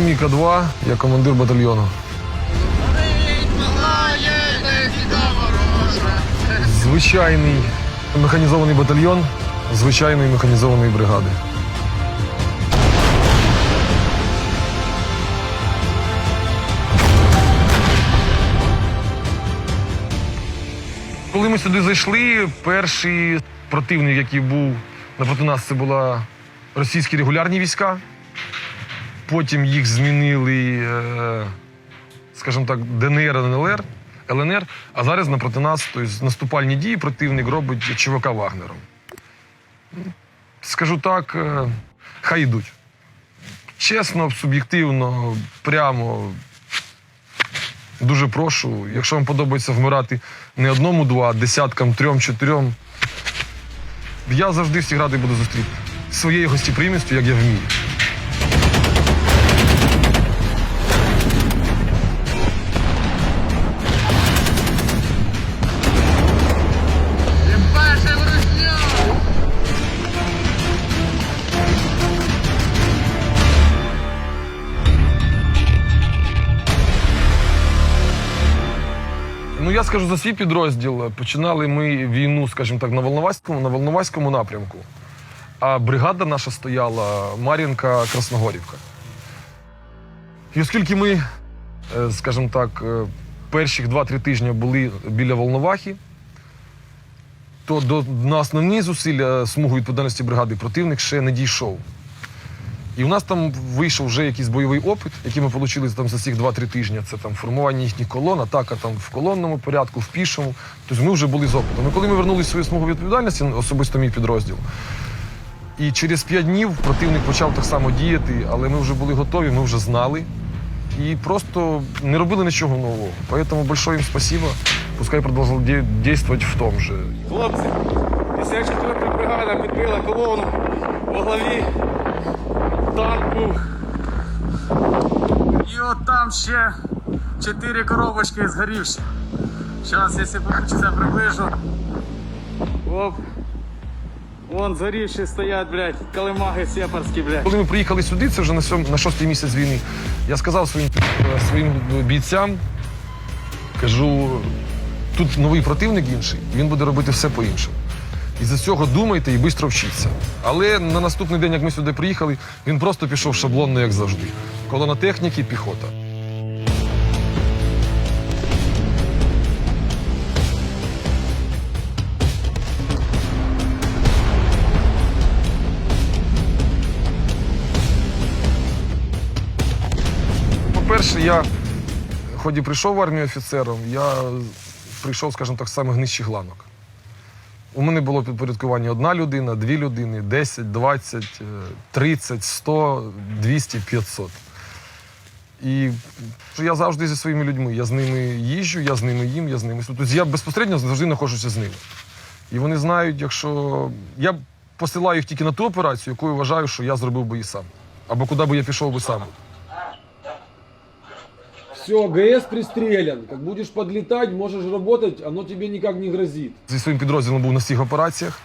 званий Міка 2, я командир батальйону. Звичайний механізований батальйон звичайної механізованої бригади. Коли ми сюди зайшли, перший противник, який був напроти нас, це була російські регулярні війська. Потім їх змінили, е, скажімо так, ДНР, НЛР, ЛНР. А зараз напроти нас тобто, наступальні дії противник робить ЧВК Вагнером. Скажу так, е, хай йдуть. Чесно, суб'єктивно, прямо. Дуже прошу, якщо вам подобається вмирати не одному, два, а десяткам, трьом, чотирьом. Я завжди всіх радий буду зустріти. Своєю гостєприємністю, як я вмію. Ну я скажу за свій підрозділ. Починали ми війну, скажімо так, на Волноваському, на Волноваському напрямку. А бригада наша стояла Мар'їнка, Красногорівка. І оскільки ми, е, скажімо так, е, перших 2-3 тижні були біля Волновахи, то до, на основні зусилля смугу відповідальності бригади противник ще не дійшов. І в нас там вийшов вже якийсь бойовий опит, який ми отримали там за цих 2-3 тижні. Це там формування їхніх колон, атака там в колонному порядку, в пішому. Тобто ми вже були з опитом. І коли ми вернулися в свою смугу відповідальності, особисто мій підрозділ, і через 5 днів противник почав так само діяти, але ми вже були готові, ми вже знали. І просто не робили нічого нового. Поэтому большое їм спасибо. Пускай продовжували дій- дійствувати в тому же. Хлопці, 54 бригада підбила колону во главі був. І от там ще 4 коробочки згорівші. Зараз, якщо получиться, приближу. Оп. Вон згорівші стоять, блядь, калимаги сепарські, блядь. Коли ми приїхали сюди, це вже на, сьом, на шостий місяць війни, я сказав своїм, е, своїм бійцям, кажу, тут новий противник інший, він буде робити все по-іншому. І за цього думайте і швидко вчіться. Але на наступний день, як ми сюди приїхали, він просто пішов шаблонно, як завжди. Колона техніки, піхота. По-перше, я хоч і прийшов в армію офіцером, я прийшов, скажімо так, з самих нижчих ланок. У мене було підпорядкування одна людина, дві людини, 10, 20, е, 30, 100, 200, 500. І я завжди зі своїми людьми. Я з ними їжджу, я з ними їм, я з ними. Тобто я безпосередньо завжди знаходжуся з ними. І вони знають, якщо я посилаю їх тільки на ту операцію, яку я вважаю, що я зробив би і сам. Або куди би я пішов би сам. Все, ГС пристрелян. Как будешь подлетать, можешь работать, оно тебе никак не грозит. Зі своїм підрозділом був на всіх операціях.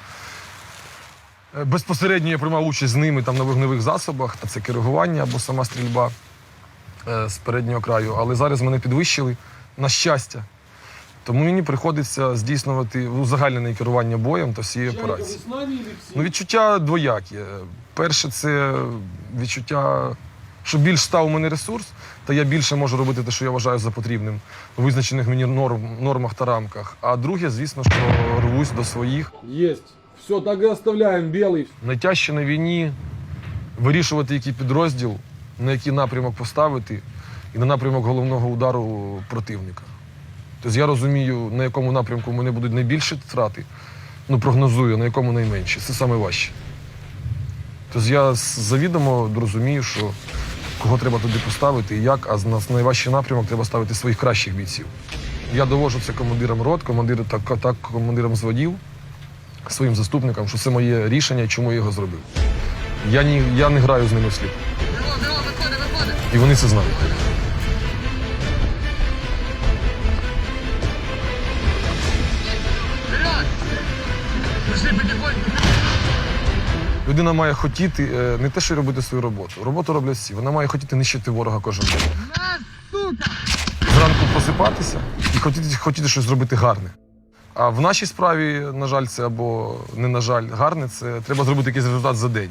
Е, Безпосередньо я приймав участь з ними там на вогневих засобах, це керування або сама стрільба е, з переднього краю. Але зараз мене підвищили на щастя. Тому мені приходиться здійснювати узагальнене керування боєм та всією Чайка, вы операцією. с нами или все? Ну, відчуття двоякі. Перше, це відчуття, що більш став у мене ресурс, та я більше можу робити те, що я вважаю за потрібним у визначених мені норм, нормах та рамках. А друге, звісно, що рвусь до своїх. Есть. Все, так и оставляем, белый. Найтяжче на війні вирішувати, який підрозділ, на який напрямок поставити, і на напрямок головного удару противника. Тобто я розумію, на якому напрямку в мене будуть найбільші втрати, ну прогнозую, на якому найменші. Це саме важче. Тобто я завідомо розумію, що кого треба туди поставити і як, а на найважчий напрямок треба ставити своїх кращих бійців. Я довожу це командирам рот, командирам так, так командирам зводів, своїм заступникам, що це моє рішення чому я його зробив. Я, ні, я не граю з ними вслід. І вони це знають. Людина має хотіти е, не те, що робити свою роботу. Роботу роблять всі. Вона має хотіти нищити ворога кожен день. Зранку просипатися і хотіти, хотіти щось зробити гарне. А в нашій справі, на жаль, це або не на жаль, гарне, це треба зробити якийсь результат за день.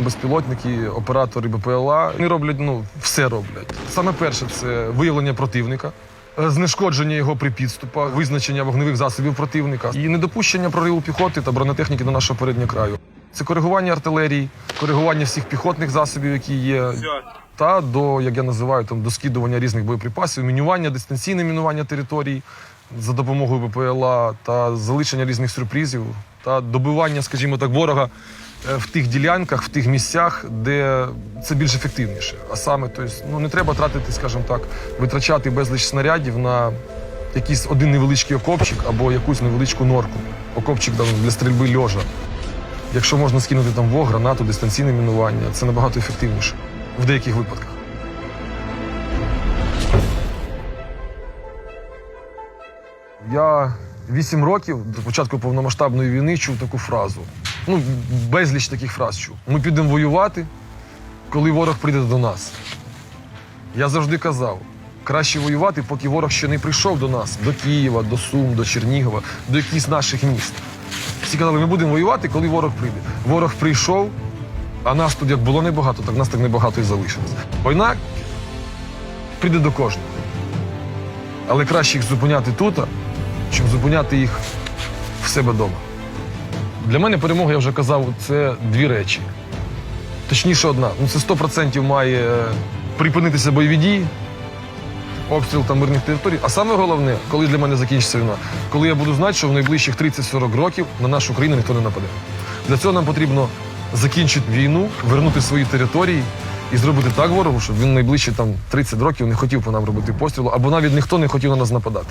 Безпілотники, оператори БПЛА вони роблять ну, все роблять. Саме перше це виявлення противника, е, знешкодження його при підступах, визначення вогневих засобів противника і недопущення прориву піхоти та бронетехніки до нашого переднього краю. Це коригування артилерії, коригування всіх піхотних засобів, які є, та до, як я називаю, там, до скидування різних боєприпасів, мінювання, дистанційне мінування територій за допомогою БПЛА та залишення різних сюрпризів та добивання, скажімо так, ворога е, в тих ділянках, в тих місцях, де це більш ефективніше. А саме, тобто, ну не треба тратити, скажімо так, витрачати безліч снарядів на якийсь один невеличкий окопчик або якусь невеличку норку. Окопчик там, для стрільби льожа. Якщо можна скинути там вог, гранату, дистанційне мінування, це набагато ефективніше в деяких випадках. Я вісім років до початку повномасштабної війни чув таку фразу. Ну, безліч таких фраз чув. Ми підемо воювати, коли ворог прийде до нас. Я завжди казав, краще воювати, поки ворог ще не прийшов до нас, до Києва, до Сум, до Чернігова, до якихось наших міст. Всі казали, ми будемо воювати, коли ворог прийде. Ворог прийшов, а нас тут як було небагато, так нас так небагато і залишилось. Війна прийде до кожного. Але краще їх зупиняти тут, чим зупиняти їх в себе вдома. Для мене перемога, я вже казав, це дві речі. Точніше, одна. Ну, це 100% має е, припинитися бойові дії, обстріл та мирних територій. А саме головне, коли для мене закінчиться війна, коли я буду знати, що в найближчих 30-40 років на нашу країну ніхто не нападе. Для цього нам потрібно закінчити війну, вернути свої території і зробити так ворогу, щоб він найближчі там 30 років не хотів по нам робити пострілу, або навіть ніхто не хотів на нас нападати.